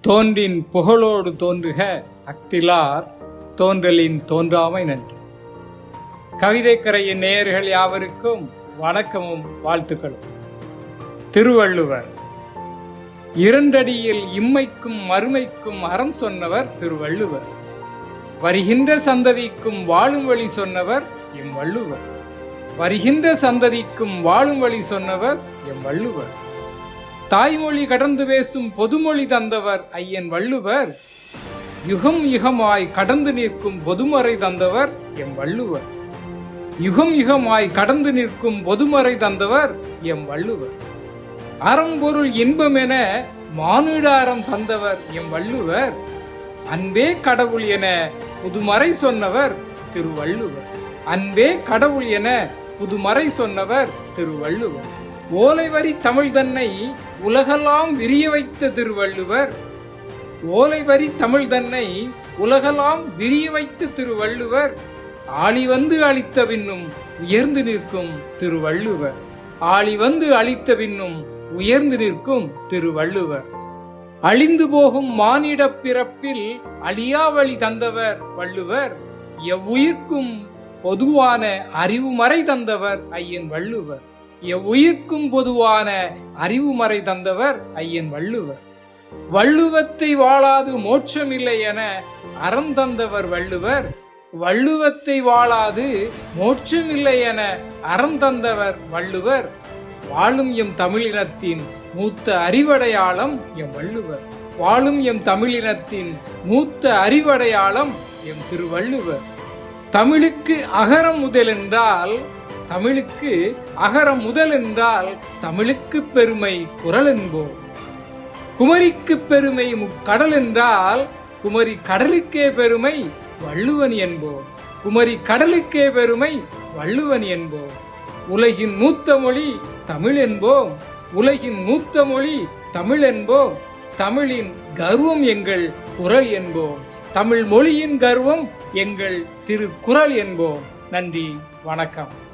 தோன்றின் புகழோடு தோன்றுக அக்திலார் தோன்றலின் தோன்றாமை நன்றி. கவிதைக்கரையின் நேயர்கள் யாவருக்கும் வணக்கமும் வாழ்த்துக்களும். திருவள்ளுவர் இரண்டடியில் இம்மைக்கும் மறுமைக்கும் அறம் சொன்னவர் திருவள்ளுவர். வருகின்ற சந்ததிக்கும் வாழும் வழி சொன்னவர் எம் வள்ளுவர். வருகின்ற சந்ததிக்கும் வாழும் வழி சொன்னவர் எம் வள்ளுவர். தாய்மொழி கடந்து பேசும் பொதுமொழி தந்தவர் ஐயன் வள்ளுவர். யுகம் யுகமாய் கடந்து நிற்கும் பொதுமறை தந்தவர் எம் வள்ளுவர். யுகம் யுகமாய் கடந்து நிற்கும் பொதுமறை தந்தவர் எம் வள்ளுவர். அறம்பொருள் இன்பம் என மானுடாரம் தந்தவர் எம் வள்ளுவர். அன்பே கடவுள் என புதுமறை சொன்னவர் திருவள்ளுவர். அன்பே கடவுள் என புதுமறை சொன்னவர் திருவள்ளுவர். ஓலைவரி தமிழ் தன்னை உலகெல்லாம் விரிய வைத்த திருவள்ளுவர். ஓலைவரி தமிழ் தன்னை உலகெல்லாம் விரிய வைத்த திருவள்ளுவர். ஆளி வந்து அளித்த பின்னும் உயர்ந்து நிற்கும் திருவள்ளுவர். ஆளி வந்து அளித்த பின்னும் உயர்ந்து நிற்கும் திருவள்ளுவர். அழிந்து போகும் மானிடப் பிறப்பில் அழியாவழி தந்தவர் வள்ளுவர். எவ்வுயிர்க்கும் பொதுவான அறிவுமறை தந்தவர் ஐயன் வள்ளுவர். எவ்வுயிர்க்கும் பொதுவான அறிவுமறை தந்தவர் ஐயன் வள்ளுவர். வள்ளுவத்தை வாழாது மோட்சமில்லை என அறம் தந்தவர் வள்ளுவர். வள்ளுவத்தை வாழாது மோட்சமில்லை என அறம் தந்தவர் வள்ளுவர். வாழும் எம் தமிழினத்தின் மூத்த அறிவடையாளம் எம் வள்ளுவர். வாழும் எம் தமிழினத்தின் மூத்த அறிவடையாளம் எம் திருவள்ளுவர். தமிழுக்கு அகரம் முதலென்றால் தமிழுக்கு அகரம் முதல் என்றால் தமிழுக்கு பெருமை குரல் என்போம் குமரிக்கு பெருமை முக்கடல் என்றால் குமரி கடலுக்கே பெருமை வள்ளுவன் என்போம். குமரி கடலுக்கே பெருமை வள்ளுவன் என்போம். உலகின் மூத்த மொழி தமிழ் என்போம் உலகின் மூத்த மொழி தமிழ் என்போம் தமிழின் கர்வம் எங்கள் குரல் என்போம். தமிழ் மொழியின் கர்வம் எங்கள் திருக்குறள் என்போம். நன்றி வணக்கம்.